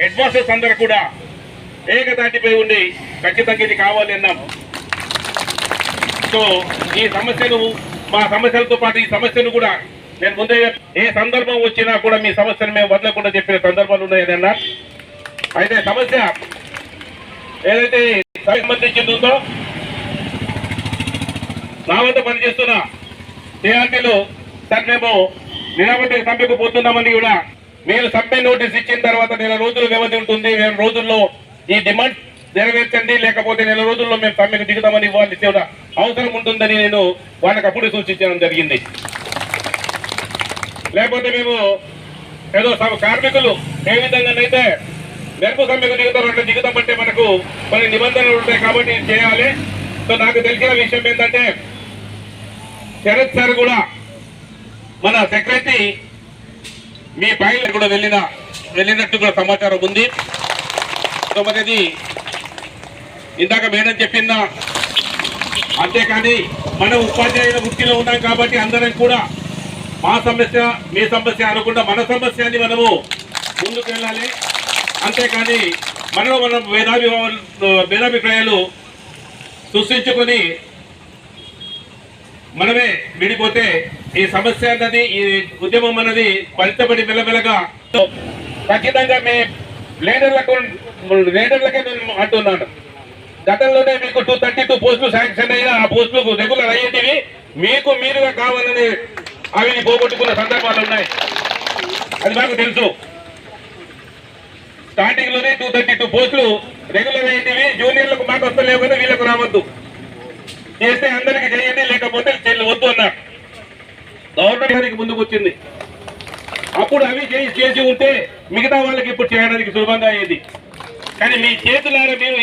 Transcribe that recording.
Headmasters అందరూ కూడా ఏకదాటిపై ఉండి ఖచ్చితంగా ఇది కావాలి అన్నాం. సో ఈ సమస్యను మా సమస్యలతో పాటు ఈ సమస్యను కూడా నేను ముందే ఏ సందర్భం వచ్చినా కూడా మీ సమస్యను మేము వదలకుండా చెప్పిన సందర్భాలు ఉన్నాయని అన్నా అయితే సమస్య ఏదైతే సంబంధించింది ఉందో నా వద్ద పనిచేస్తున్న టీఆర్టీలో సార్ మేము నిరాపత్తి సమ్మెకు పోతున్నామని కూడా మీరు సమ్మె నోటీస్ ఇచ్చిన తర్వాత నెల రోజులు వ్యవధి ఉంటుంది. నెల రోజుల్లో ఈ డిమాండ్ నెరవేర్చండి. లేకపోతే నెల రోజుల్లో మేము సమ్మెకు దిగుతామని ఇవ్వాలి. కూడా అవసరం ఉంటుందని నేను వాళ్ళకి అప్పుడు సూచించడం జరిగింది. లేకపోతే మేము ఏదో కార్మికులు ఏ విధంగానైతే మెరుపు సమ్మెకు దిగుతారు అంటే దిగుతామంటే మనకు కొన్ని నిబంధనలు ఉంటాయి కాబట్టి చేయాలి. సో నాకు తెలిసిన విషయం ఏంటంటే శరత్ సార్ కూడా మన సెక్రటరీ మీ పైన కూడా వెళ్ళిన వెళ్ళినట్టు కూడా సమాచారం ఉంది. సో మరి ఇందాక మేడం చెప్పిందా? అంతేకాని మన ఉపాధ్యాయుల వృత్తిలో ఉన్నాం కాబట్టి అందరం కూడా మా సమస్య మీ సమస్య అనకుండా మన సమస్య అని మనము ముందుకు వెళ్ళాలి. అంతేకాని మనలో మనం భేదాభి భేదాభిప్రాయాలు సృష్టించుకొని మనమే విడిపోతే ఈ సమస్య అన్నది ఈ ఉద్యమం అన్నది ఫలితపడి మెల్లమెల్లగా ఖచ్చితంగా మీ లీడర్లకు లీడర్లకే నేను అంటున్నాను. గతంలోనే మీకు టూ థర్టీ టూ పోస్టులు శాంక్షన్ అయినా ఆ పోస్టులు రెగ్యులర్ అయ్యేటివి మీకు మీరుగా కావాలని అవి పోగొట్టుకున్న సందర్భాలు ఉన్నాయి. అది మాకు తెలుసు. స్టార్టింగ్లోనే టూ థర్టీ టూ పోస్టులు రెగ్యులర్ అయ్యేటివి జూనియర్లకు మాకు వస్తలేవు కదా వీళ్ళకు రావద్దు. చేస్తే అందరికి చేయాలి లేకపోతే చెల్లి వద్దు అన్నారు గవర్నమెంట్ గారికి ముందుకు వచ్చింది అప్పుడు అవి చేసి చేసి ఉంటే మిగతా వాళ్ళకి ఇప్పుడు చేయడానికి సులభంగా అయ్యేది. కానీ మీ చేతులారా మేము